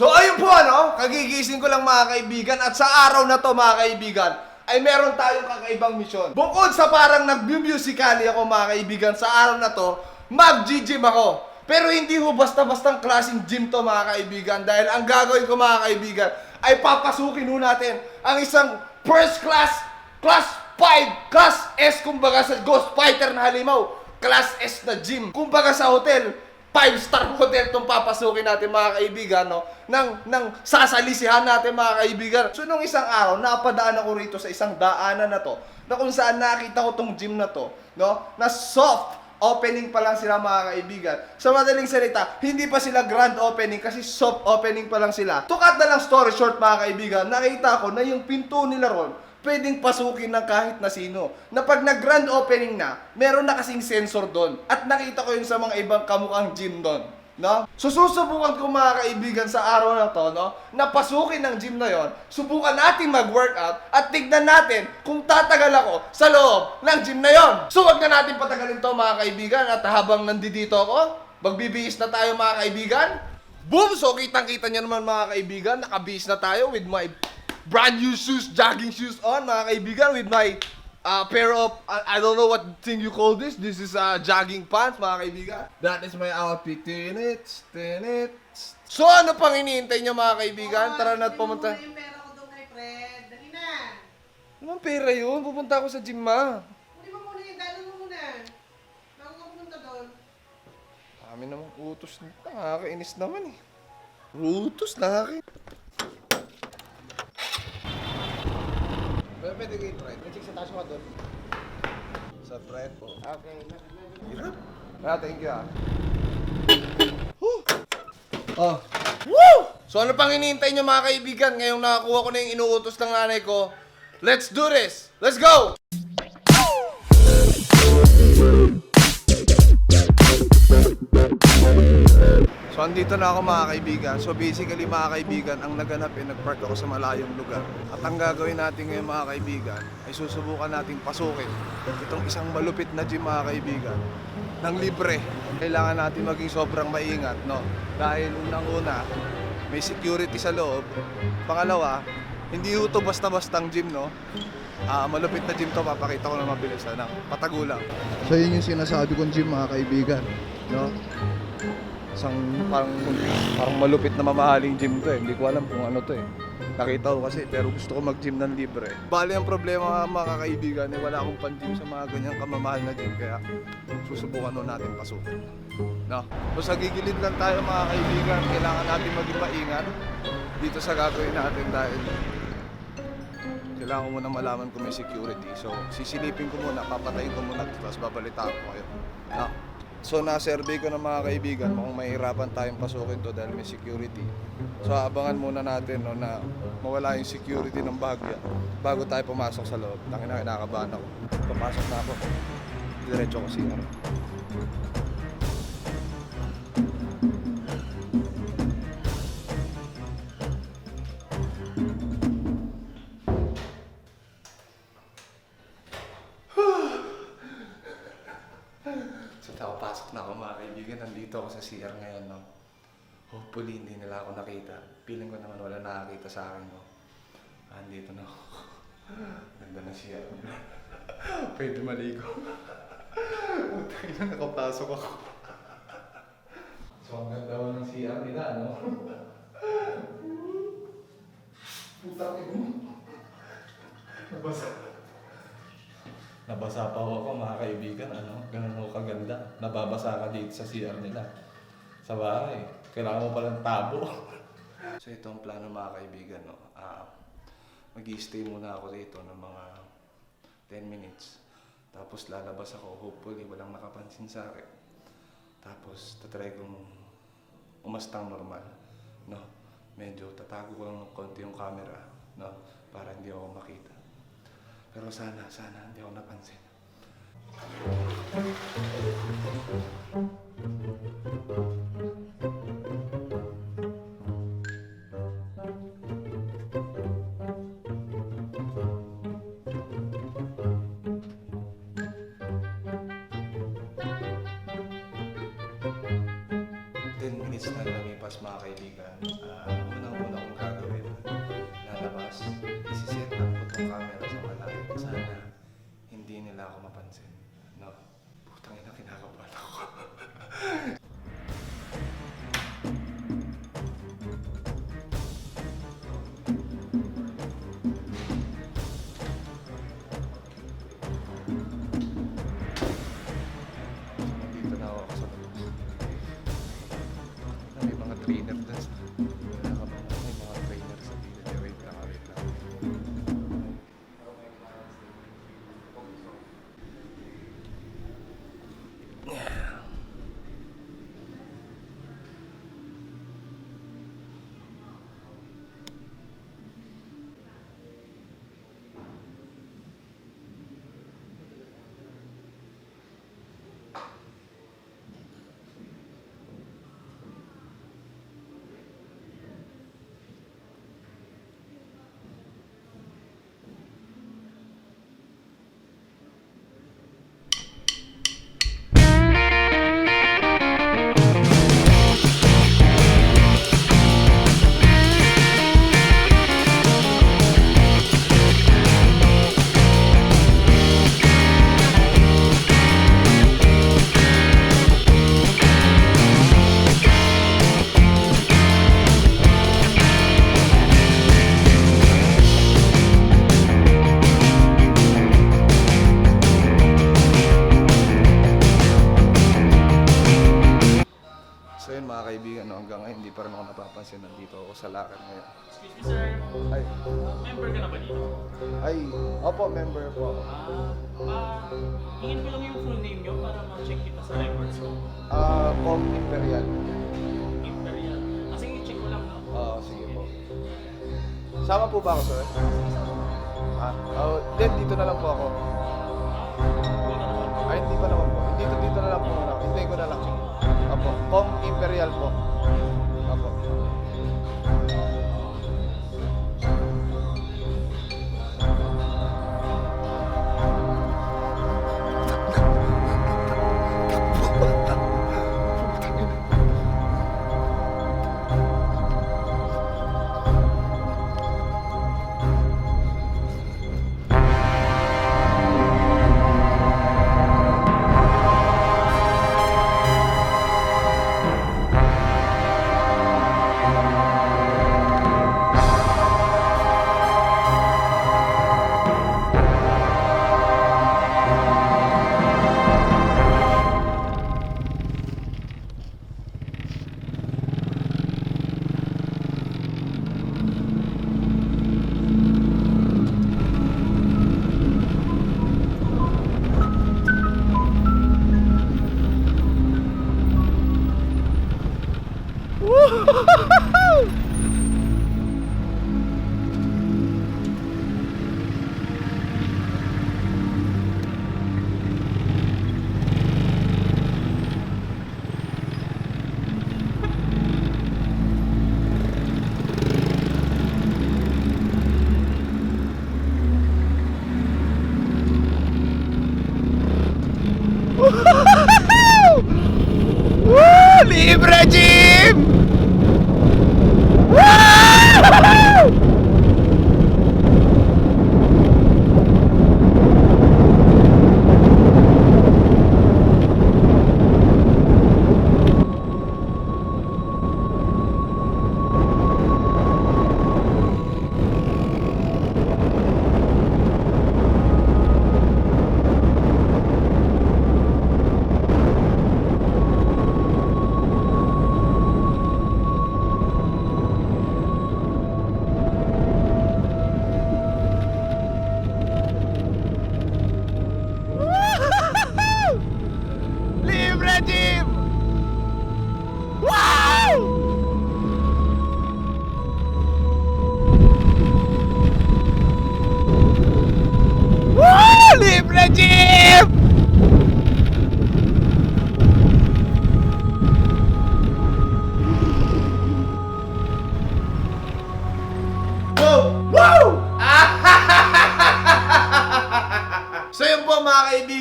So ayun po ano, kagigising ko lang mga kaibigan at sa araw na to mga kaibigan ay meron tayong kakaibang misyon. Bukod sa parang nag-musically ako mga kaibigan sa araw na to, mag-gym ako. Pero hindi ho basta-bastang klaseng gym to mga kaibigan dahil ang gagawin ko mga kaibigan ay papasukin ho natin ang isang first class, class 5, class S kumbaga sa Ghost Fighter na halimaw, class S na gym. Kumbaga sa hotel, five-star hotel itong papasukin natin mga kaibigan, no? Nang, nang sasalisihan natin mga kaibigan. So, nung isang araw, napadaan ako rito sa isang daanan na to, na kung saan nakita ko tong gym na to, no? Na soft opening pa lang sila mga kaibigan. Sa madaling salita, hindi pa sila grand opening kasi soft opening pa lang sila. Cut na lang story short mga kaibigan, nakita ko na yung pinto nila ron, pwedeng pasukin ng kahit na sino. Na pag nag-grand opening na, meron na kasing sensor doon. At nakita ko yun sa mga ibang kamukhang gym doon. No? So susubukan ko mga kaibigan sa araw na to, no? Na pasukin ng gym na yon, subukan natin mag-workout at tignan natin kung tatagal ako sa loob ng gym na yon. So wag na natin patagalin to mga kaibigan at habang nandito ako, magbibihis na tayo mga kaibigan. Boom! So kitang-kita niyo naman mga kaibigan, nakabihis na tayo with my brand new shoes, jogging shoes on, mga kaibigan, with my uh, pair of, I, I don't know what thing you call this. This is uh, jogging pants, mga kaibigan. That is my outfit. Tinit, tinit. So ano pang iniintay niyo mga kaibigan? Tara na at pumunta. Yung pera ko doon kay Fred. Dali na. Anong pera yun? Pupunta ako sa gym, ma. Huli mo muna yung dalo mo muna. Bago ka pumunta doon. Kami naman utos na. Nakakainis naman eh. Utos, nakaka... Pwede pwede kayo, Fred. Check sa taas mo doon. Sa Fred po. Okay. Hirap. Ah, thank you ah. Oh. Woo! So ano pang hinihintay nyo mga kaibigan? Ngayong nakakuha ko na yung inuutos ng nanay ko. Let's do this! Let's go! So andito na ako mga kaibigan. So basically mga kaibigan, ang naganap eh, nagpark ako sa malayong lugar. At ang gagawin natin ngayon mga kaibigan, ay susubukan nating pasukin itong isang malupit na gym mga kaibigan ng libre. Kailangan natin maging sobrang maingat, no? Dahil unang-una, may security sa loob. Pangalawa, hindi ito basta-bastang gym, no? Ah, malupit na gym to, papakita ko na mabilis na patago lang. So yun yung sinasabi kong gym mga kaibigan, no? Isang parang, parang malupit na mamahaling gym to eh. Hindi ko alam kung ano to eh. Nakita ko kasi pero gusto ko mag-gym ng libre. Bali ang problema mga kaibigan eh wala akong pan-gym sa mga ganyang kamamahal na gym kaya susubukan nun natin pasukin. No? So sa gigilid lang tayo mga kaibigan, kailangan natin maging maingat dito sa gagawin natin dahil kailangan ko muna malaman kung may security. So, sisilipin ko muna, papatayin ko muna, tapos babalitaan ko kayo. No? So, na-survey ko ng mga kaibigan kung mahirapan tayong pasukin to dahil may security. So, abangan muna natin no, na mawala yung security ng bahagya bago tayo pumasok sa loob. Tangin na, kinakabahan ako. Pumasok na ako. Diretso ko siya. Ako sa CR ngayon, no? Hopefully, hindi nila ako nakita. Feeling ko naman wala nakakita sa akin, no? Ah, Andito na ako. Ganda na CR. Pwede maligo. Utay na nakapasok ako. So, ang ganda mo ng CR nila, no? Putang ina. Nabasa. Nabasa pa ako mga kaibigan, ano? Ganun ako kaganda. Nababasa ka dito sa CR nila. Sa bahay. Kailangan mo palang tabo. so ito ang plano mga kaibigan, no? Ah, mag stay muna ako dito ng mga 10 minutes. Tapos lalabas ako. Hopefully, walang nakapansin sa akin. Tapos, tatry kong umastang normal. No? Medyo tatago ko lang ng konti yung camera. No? Para hindi ako makita. Pero sana, sana hindi ako napansin. Ten minutes ako sa lakad ngayon. Excuse me, sir. Ay, Member ka na ba dito? ay, opo, member po ako. Ah, ah, hingin ko lang yung full name nyo para ma-check kita sa records ko. Ah, Com Imperial. Imperial. Kasi i-check ko lang, no? Oo, sige po. Sama po ba ako, sir? Ah, oh, then dito na lang po ako. Naman. Ay, hindi pa naman po. Dito, dito na lang po muna. Hintayin ko na lang. Opo, Com Imperial po. Libre Jim!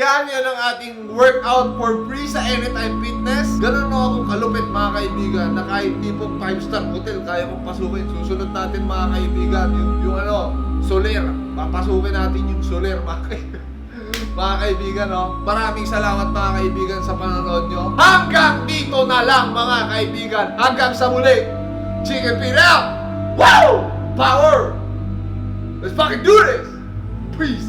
kaibigan, yan ang ating workout for free sa Anytime Fitness. Ganun na akong kalupit mga kaibigan na kahit tipong 5 star hotel kaya kong pasukin. Susunod natin mga kaibigan yung, yung ano, Soler. Papasukin natin yung Soler mga kaibigan. Mga kaibigan, no? Maraming salamat mga kaibigan sa panonood nyo. Hanggang dito na lang mga kaibigan. Hanggang sa muli. Chicken feet out! Wow! Power! Let's fucking do this! Peace!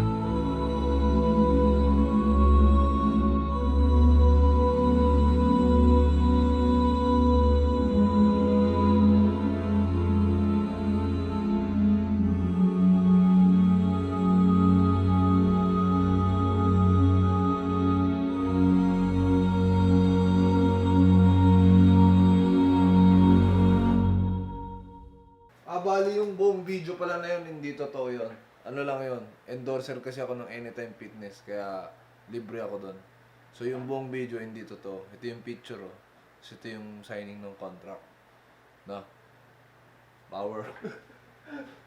Ah, bali yung buong video pala na yun, hindi totoo yun. Ano lang yun, endorser kasi ako ng Anytime Fitness, kaya libre ako doon. So yung buong video, hindi totoo. Ito yung picture, oh. So, ito yung signing ng contract. No? Power.